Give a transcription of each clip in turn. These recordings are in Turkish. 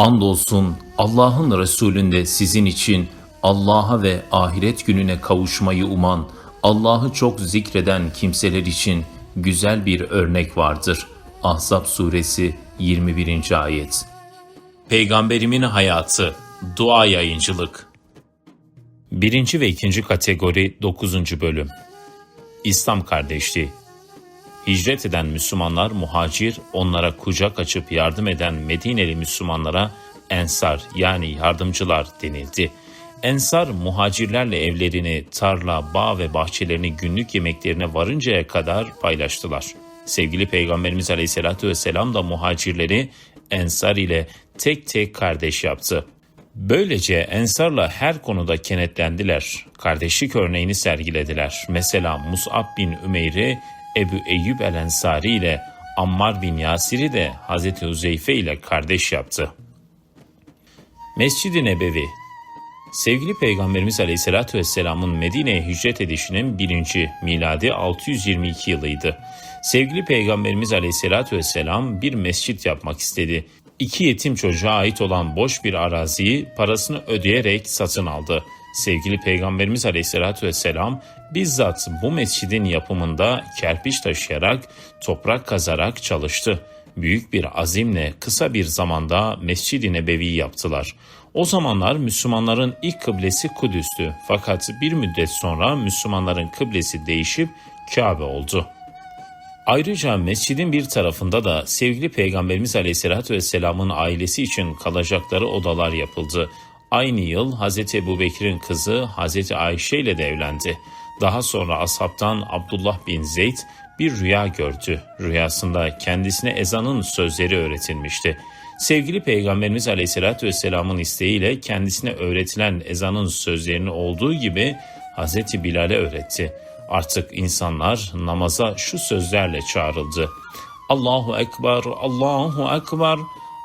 Andolsun Allah'ın Resulünde sizin için Allah'a ve ahiret gününe kavuşmayı uman, Allah'ı çok zikreden kimseler için güzel bir örnek vardır. Ahzab suresi 21. ayet. Peygamberimin hayatı, dua yayıncılık. Birinci ve ikinci kategori 9. bölüm. İslam kardeşliği. Hicret eden Müslümanlar muhacir, onlara kucak açıp yardım eden Medineli Müslümanlara ensar yani yardımcılar denildi. Ensar muhacirlerle evlerini, tarla, bağ ve bahçelerini günlük yemeklerine varıncaya kadar paylaştılar. Sevgili Peygamberimiz Aleyhisselatü Vesselam da muhacirleri ensar ile tek tek kardeş yaptı. Böylece Ensar'la her konuda kenetlendiler. Kardeşlik örneğini sergilediler. Mesela Mus'ab bin Ümeyr'i Ebu Eyyub el-Ensari ile Ammar bin Yasir'i de Hazreti Huzeyfe ile kardeş yaptı. Mescid-i Nebevi Sevgili Peygamberimiz Aleyhisselatü Vesselam'ın Medine'ye hicret edişinin birinci miladi 622 yılıydı. Sevgili Peygamberimiz Aleyhisselatü Vesselam bir mescit yapmak istedi. İki yetim çocuğa ait olan boş bir araziyi parasını ödeyerek satın aldı. Sevgili Peygamberimiz Aleyhisselatü Vesselam bizzat bu mescidin yapımında kerpiç taşıyarak, toprak kazarak çalıştı. Büyük bir azimle kısa bir zamanda Mescid-i Nebevi yaptılar. O zamanlar Müslümanların ilk kıblesi Kudüs'tü. Fakat bir müddet sonra Müslümanların kıblesi değişip Kabe oldu. Ayrıca mescidin bir tarafında da sevgili Peygamberimiz Aleyhisselatü Vesselam'ın ailesi için kalacakları odalar yapıldı. Aynı yıl Hz. Ebu Bekir'in kızı Hz. Ayşe ile de evlendi. Daha sonra ashabtan Abdullah bin Zeyd bir rüya gördü. Rüyasında kendisine ezanın sözleri öğretilmişti. Sevgili Peygamberimiz Aleyhisselatü Vesselam'ın isteğiyle kendisine öğretilen ezanın sözlerini olduğu gibi Hz. Bilal'e öğretti. Artık insanlar namaza şu sözlerle çağrıldı. Allahu Ekber, Allahu Ekber,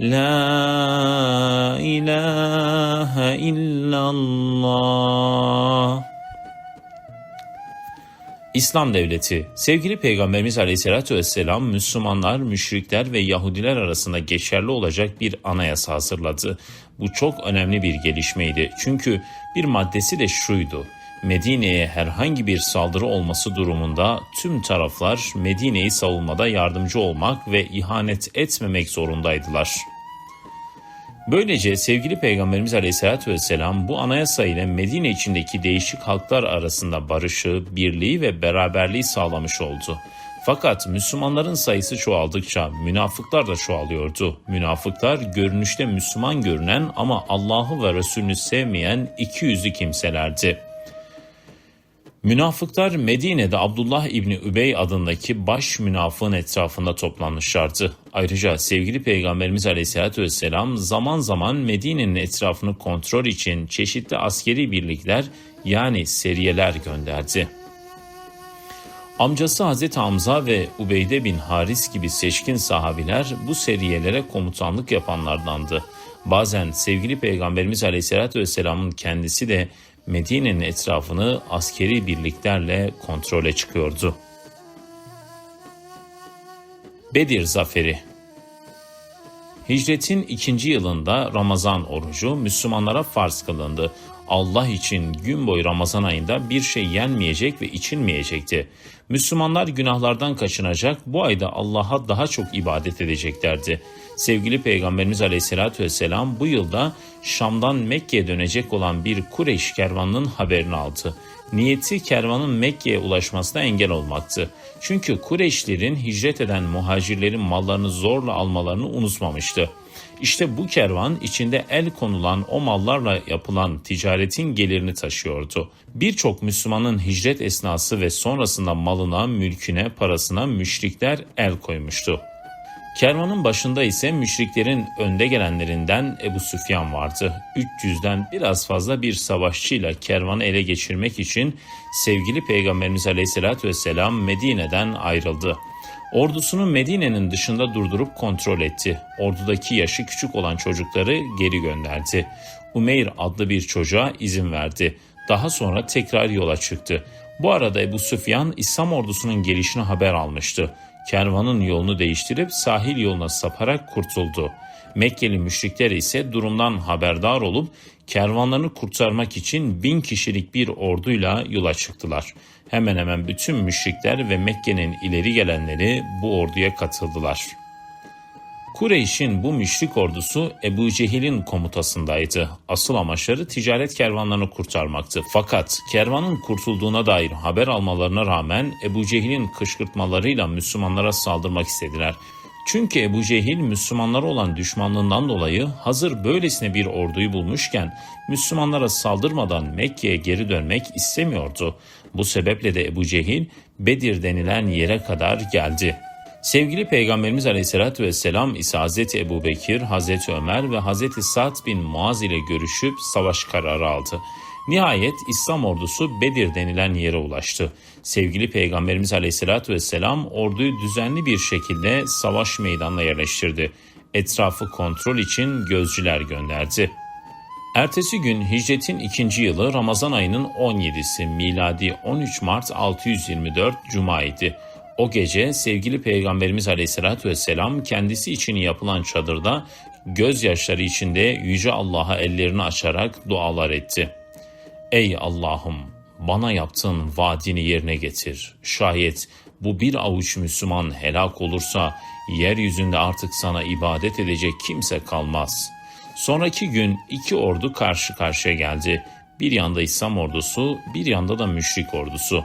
La ilahe illallah. İslam Devleti Sevgili Peygamberimiz Aleyhisselatü Vesselam Müslümanlar, müşrikler ve Yahudiler arasında geçerli olacak bir anayasa hazırladı. Bu çok önemli bir gelişmeydi. Çünkü bir maddesi de şuydu. Medine'ye herhangi bir saldırı olması durumunda tüm taraflar Medine'yi savunmada yardımcı olmak ve ihanet etmemek zorundaydılar. Böylece sevgili Peygamberimiz Aleyhisselatü Vesselam bu anayasa ile Medine içindeki değişik halklar arasında barışı, birliği ve beraberliği sağlamış oldu. Fakat Müslümanların sayısı çoğaldıkça münafıklar da çoğalıyordu. Münafıklar görünüşte Müslüman görünen ama Allah'ı ve Resulünü sevmeyen iki yüzlü kimselerdi. Münafıklar Medine'de Abdullah İbni Übey adındaki baş münafığın etrafında toplanmışlardı. Ayrıca sevgili Peygamberimiz Aleyhisselatü Vesselam zaman zaman Medine'nin etrafını kontrol için çeşitli askeri birlikler yani seriyeler gönderdi. Amcası Hazreti Hamza ve Ubeyde bin Haris gibi seçkin sahabiler bu seriyelere komutanlık yapanlardandı. Bazen sevgili Peygamberimiz Aleyhisselatü Vesselam'ın kendisi de Medine'nin etrafını askeri birliklerle kontrole çıkıyordu. Bedir Zaferi Hicretin ikinci yılında Ramazan orucu Müslümanlara farz kılındı. Allah için gün boyu Ramazan ayında bir şey yenmeyecek ve içilmeyecekti. Müslümanlar günahlardan kaçınacak, bu ayda Allah'a daha çok ibadet edeceklerdi. Sevgili Peygamberimiz Aleyhisselatü Vesselam bu yılda Şam'dan Mekke'ye dönecek olan bir Kureyş kervanının haberini aldı. Niyeti kervanın Mekke'ye ulaşmasına engel olmaktı. Çünkü Kureyşlerin hicret eden muhacirlerin mallarını zorla almalarını unutmamıştı. İşte bu kervan içinde el konulan o mallarla yapılan ticaretin gelirini taşıyordu. Birçok Müslümanın hicret esnası ve sonrasında malına, mülküne, parasına müşrikler el koymuştu. Kervanın başında ise müşriklerin önde gelenlerinden Ebu Süfyan vardı. 300'den biraz fazla bir savaşçıyla kervanı ele geçirmek için sevgili Peygamberimiz Aleyhisselatü Vesselam Medine'den ayrıldı. Ordusunu Medine'nin dışında durdurup kontrol etti. Ordudaki yaşı küçük olan çocukları geri gönderdi. Umeyr adlı bir çocuğa izin verdi. Daha sonra tekrar yola çıktı. Bu arada Ebu Süfyan İslam ordusunun gelişini haber almıştı. Kervanın yolunu değiştirip sahil yoluna saparak kurtuldu. Mekkeli müşrikler ise durumdan haberdar olup kervanlarını kurtarmak için bin kişilik bir orduyla yola çıktılar. Hemen hemen bütün müşrikler ve Mekke'nin ileri gelenleri bu orduya katıldılar. Kureyş'in bu müşrik ordusu Ebu Cehil'in komutasındaydı. Asıl amaçları ticaret kervanlarını kurtarmaktı. Fakat kervanın kurtulduğuna dair haber almalarına rağmen Ebu Cehil'in kışkırtmalarıyla Müslümanlara saldırmak istediler. Çünkü Ebu Cehil Müslümanlara olan düşmanlığından dolayı hazır böylesine bir orduyu bulmuşken Müslümanlara saldırmadan Mekke'ye geri dönmek istemiyordu. Bu sebeple de Ebu Cehil Bedir denilen yere kadar geldi. Sevgili Peygamberimiz Aleyhisselatü Vesselam ise Hazreti Ebu Bekir, Hazreti Ömer ve Hazreti Sa'd bin Muaz ile görüşüp savaş kararı aldı. Nihayet İslam ordusu Bedir denilen yere ulaştı. Sevgili Peygamberimiz Aleyhisselatü Vesselam orduyu düzenli bir şekilde savaş meydanına yerleştirdi. Etrafı kontrol için gözcüler gönderdi. Ertesi gün hicretin ikinci yılı Ramazan ayının 17'si miladi 13 Mart 624 Cuma idi. O gece sevgili Peygamberimiz Aleyhisselatü Vesselam kendisi için yapılan çadırda gözyaşları içinde Yüce Allah'a ellerini açarak dualar etti. Ey Allah'ım bana yaptığın vaadini yerine getir. Şayet bu bir avuç Müslüman helak olursa yeryüzünde artık sana ibadet edecek kimse kalmaz. Sonraki gün iki ordu karşı karşıya geldi. Bir yanda İslam ordusu, bir yanda da müşrik ordusu.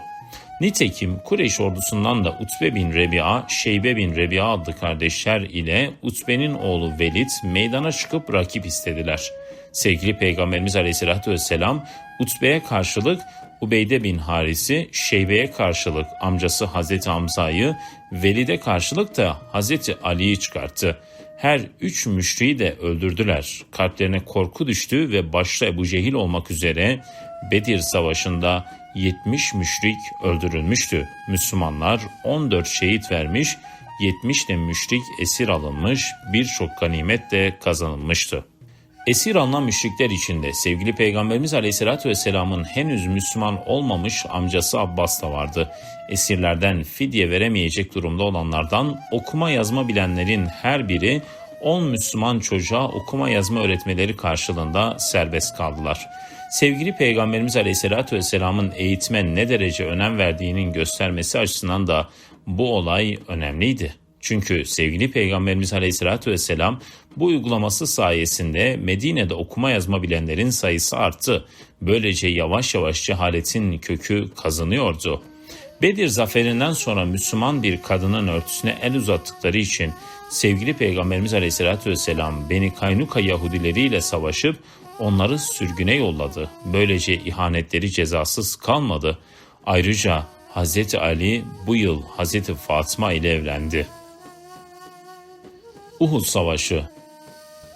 Nitekim Kureyş ordusundan da Utbe bin Rebi'a, Şeybe bin Rebi'a adlı kardeşler ile Utbe'nin oğlu Velid meydana çıkıp rakip istediler. Sevgili Peygamberimiz Aleyhisselatü Vesselam Utbe'ye karşılık Ubeyde bin Haris'i, Şeybe'ye karşılık amcası Hazreti Hamza'yı, Velid'e karşılık da Hazreti Ali'yi çıkarttı. Her üç müşriyi de öldürdüler. Kalplerine korku düştü ve başta Ebu Cehil olmak üzere Bedir Savaşı'nda 70 müşrik öldürülmüştü. Müslümanlar 14 şehit vermiş, 70 de müşrik esir alınmış, birçok ganimet de kazanılmıştı. Esir alınan müşrikler içinde sevgili Peygamberimiz Aleyhisselatü Vesselam'ın henüz Müslüman olmamış amcası Abbas da vardı. Esirlerden fidye veremeyecek durumda olanlardan okuma yazma bilenlerin her biri 10 Müslüman çocuğa okuma yazma öğretmeleri karşılığında serbest kaldılar. Sevgili Peygamberimiz Aleyhisselatü Vesselam'ın eğitime ne derece önem verdiğinin göstermesi açısından da bu olay önemliydi. Çünkü sevgili Peygamberimiz Aleyhisselatü Vesselam bu uygulaması sayesinde Medine'de okuma yazma bilenlerin sayısı arttı. Böylece yavaş yavaş cehaletin kökü kazanıyordu. Bedir zaferinden sonra Müslüman bir kadının örtüsüne el uzattıkları için sevgili Peygamberimiz Aleyhisselatü Vesselam Beni Kaynuka Yahudileriyle savaşıp onları sürgüne yolladı. Böylece ihanetleri cezasız kalmadı. Ayrıca Hazreti Ali bu yıl Hazreti Fatıma ile evlendi. Uhud Savaşı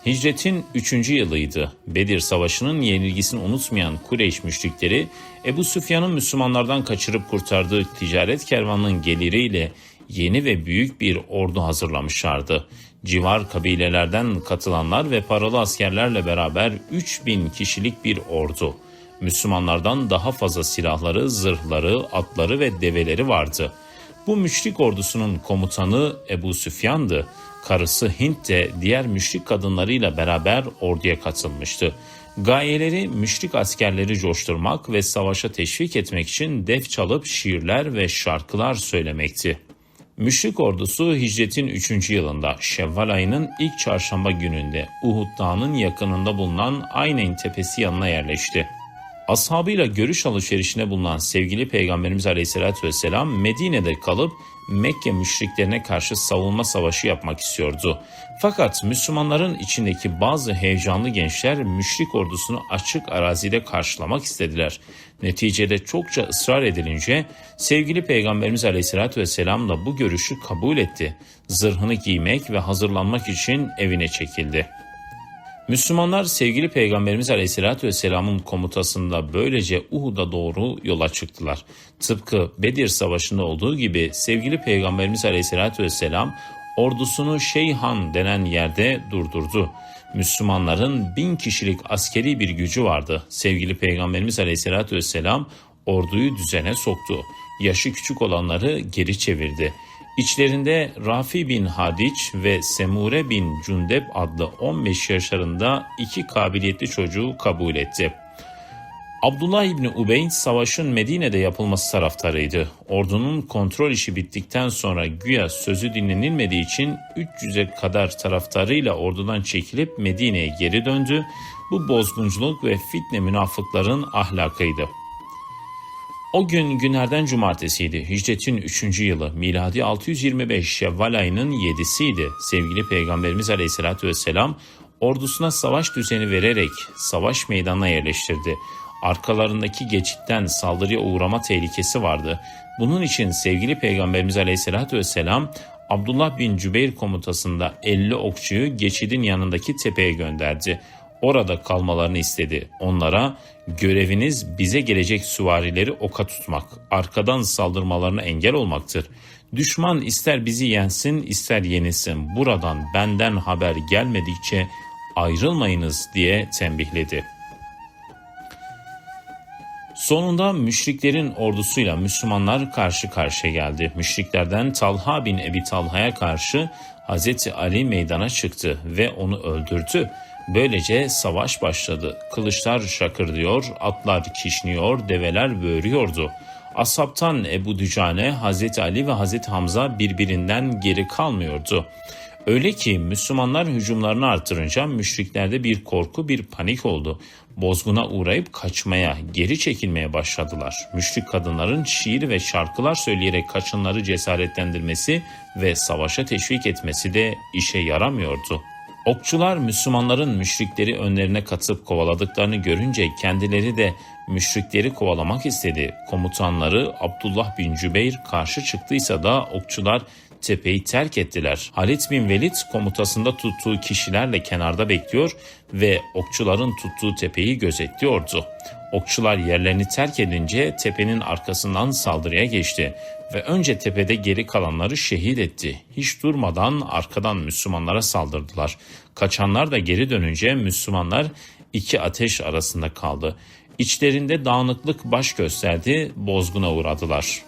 Hicretin 3. yılıydı. Bedir Savaşı'nın yenilgisini unutmayan Kureyş müşrikleri Ebu Süfyan'ın Müslümanlardan kaçırıp kurtardığı ticaret kervanının geliriyle yeni ve büyük bir ordu hazırlamışlardı. Civar kabilelerden katılanlar ve paralı askerlerle beraber 3000 kişilik bir ordu. Müslümanlardan daha fazla silahları, zırhları, atları ve develeri vardı. Bu müşrik ordusunun komutanı Ebu Süfyan'dı. Karısı Hint de diğer müşrik kadınlarıyla beraber orduya katılmıştı. Gayeleri müşrik askerleri coşturmak ve savaşa teşvik etmek için def çalıp şiirler ve şarkılar söylemekti. Müşrik ordusu hicretin 3. yılında Şevval ayının ilk çarşamba gününde Uhud Dağı'nın yakınında bulunan Aynen tepesi yanına yerleşti. Ashabıyla görüş alışverişine bulunan sevgili Peygamberimiz Aleyhisselatü Vesselam Medine'de kalıp Mekke müşriklerine karşı savunma savaşı yapmak istiyordu. Fakat Müslümanların içindeki bazı heyecanlı gençler müşrik ordusunu açık arazide karşılamak istediler. Neticede çokça ısrar edilince sevgili Peygamberimiz Aleyhisselatü Vesselam da bu görüşü kabul etti. Zırhını giymek ve hazırlanmak için evine çekildi. Müslümanlar sevgili Peygamberimiz Aleyhisselatü Vesselam'ın komutasında böylece Uhud'a doğru yola çıktılar. Tıpkı Bedir Savaşı'nda olduğu gibi sevgili Peygamberimiz Aleyhisselatü Vesselam ordusunu Şeyhan denen yerde durdurdu. Müslümanların bin kişilik askeri bir gücü vardı. Sevgili Peygamberimiz Aleyhisselatü Vesselam orduyu düzene soktu. Yaşı küçük olanları geri çevirdi. İçlerinde Rafi bin Hadiç ve Semure bin Cundeb adlı 15 yaşlarında iki kabiliyetli çocuğu kabul etti. Abdullah İbni Ubeyd savaşın Medine'de yapılması taraftarıydı. Ordunun kontrol işi bittikten sonra güya sözü dinlenilmediği için 300'e kadar taraftarıyla ordudan çekilip Medine'ye geri döndü. Bu bozgunculuk ve fitne münafıkların ahlakıydı. O gün günlerden cumartesiydi. Hicretin 3. yılı. Miladi 625 Şevval ayının 7'siydi. Sevgili Peygamberimiz Aleyhisselatü Vesselam ordusuna savaş düzeni vererek savaş meydanına yerleştirdi. Arkalarındaki geçitten saldırıya uğrama tehlikesi vardı. Bunun için sevgili Peygamberimiz Aleyhisselatü Vesselam Abdullah bin Cübeyr komutasında 50 okçuyu geçidin yanındaki tepeye gönderdi orada kalmalarını istedi. Onlara göreviniz bize gelecek süvarileri oka tutmak, arkadan saldırmalarına engel olmaktır. Düşman ister bizi yensin ister yenilsin buradan benden haber gelmedikçe ayrılmayınız diye tembihledi. Sonunda müşriklerin ordusuyla Müslümanlar karşı karşıya geldi. Müşriklerden Talha bin Ebi Talha'ya karşı Hazreti Ali meydana çıktı ve onu öldürdü. Böylece savaş başladı. Kılıçlar şakırdıyor, atlar kişniyor, develer böğürüyordu. Asaptan Ebu Dücane, Hazreti Ali ve Hazreti Hamza birbirinden geri kalmıyordu. Öyle ki Müslümanlar hücumlarını artırınca müşriklerde bir korku, bir panik oldu. Bozguna uğrayıp kaçmaya, geri çekilmeye başladılar. Müşrik kadınların şiir ve şarkılar söyleyerek kaçınları cesaretlendirmesi ve savaşa teşvik etmesi de işe yaramıyordu. Okçular Müslümanların müşrikleri önlerine katıp kovaladıklarını görünce kendileri de müşrikleri kovalamak istedi. Komutanları Abdullah bin Cübeyr karşı çıktıysa da okçular tepeyi terk ettiler. Halit bin Velid komutasında tuttuğu kişilerle kenarda bekliyor ve okçuların tuttuğu tepeyi gözetliyordu. Okçular yerlerini terk edince tepenin arkasından saldırıya geçti ve önce tepede geri kalanları şehit etti. Hiç durmadan arkadan Müslümanlara saldırdılar. Kaçanlar da geri dönünce Müslümanlar iki ateş arasında kaldı. İçlerinde dağınıklık baş gösterdi, bozguna uğradılar.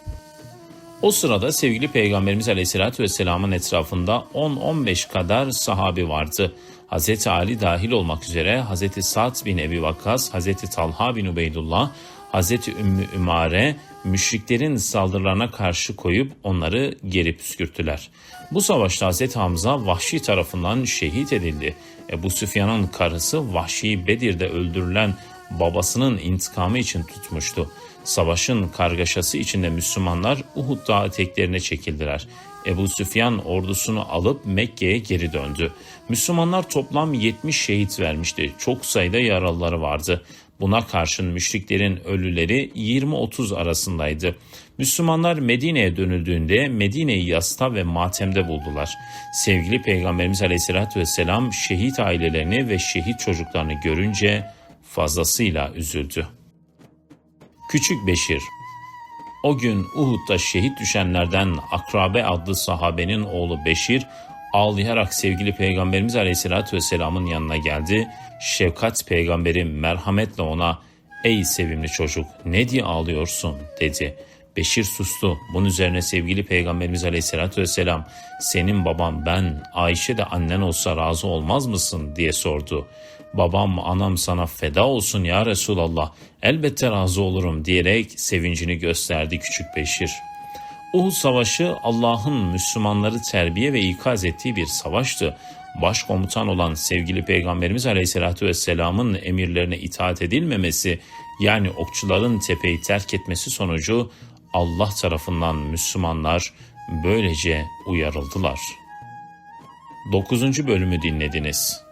O sırada sevgili Peygamberimiz Aleyhisselatü Vesselam'ın etrafında 10-15 kadar sahabi vardı. Hz. Ali dahil olmak üzere Hz. Sa'd bin Ebi Vakkas, Hz. Talha bin Ubeydullah, Hz. Ümmü Ümare müşriklerin saldırılarına karşı koyup onları geri püskürttüler. Bu savaşta Hz. Hamza Vahşi tarafından şehit edildi. Ebu Süfyan'ın karısı Vahşi Bedir'de öldürülen babasının intikamı için tutmuştu. Savaşın kargaşası içinde Müslümanlar Uhud dağı eteklerine çekildiler. Ebu Süfyan ordusunu alıp Mekke'ye geri döndü. Müslümanlar toplam 70 şehit vermişti. Çok sayıda yaralıları vardı. Buna karşın müşriklerin ölüleri 20-30 arasındaydı. Müslümanlar Medine'ye dönüldüğünde Medine'yi yasta ve matemde buldular. Sevgili Peygamberimiz Aleyhisselatü Vesselam şehit ailelerini ve şehit çocuklarını görünce fazlasıyla üzüldü. Küçük Beşir O gün Uhud'da şehit düşenlerden Akrabe adlı sahabenin oğlu Beşir ağlayarak sevgili Peygamberimiz Aleyhisselatü Vesselam'ın yanına geldi. Şefkat peygamberi merhametle ona ''Ey sevimli çocuk ne diye ağlıyorsun?'' dedi. Beşir sustu. Bunun üzerine sevgili Peygamberimiz Aleyhisselatü Vesselam ''Senin baban ben, Ayşe de annen olsa razı olmaz mısın?'' diye sordu. Babam anam sana feda olsun ya Resulallah elbette razı olurum diyerek sevincini gösterdi küçük Beşir. Uhud Savaşı Allah'ın Müslümanları terbiye ve ikaz ettiği bir savaştı. Başkomutan olan sevgili Peygamberimiz Aleyhisselatü Vesselam'ın emirlerine itaat edilmemesi yani okçuların tepeyi terk etmesi sonucu Allah tarafından Müslümanlar böylece uyarıldılar. 9. bölümü dinlediniz.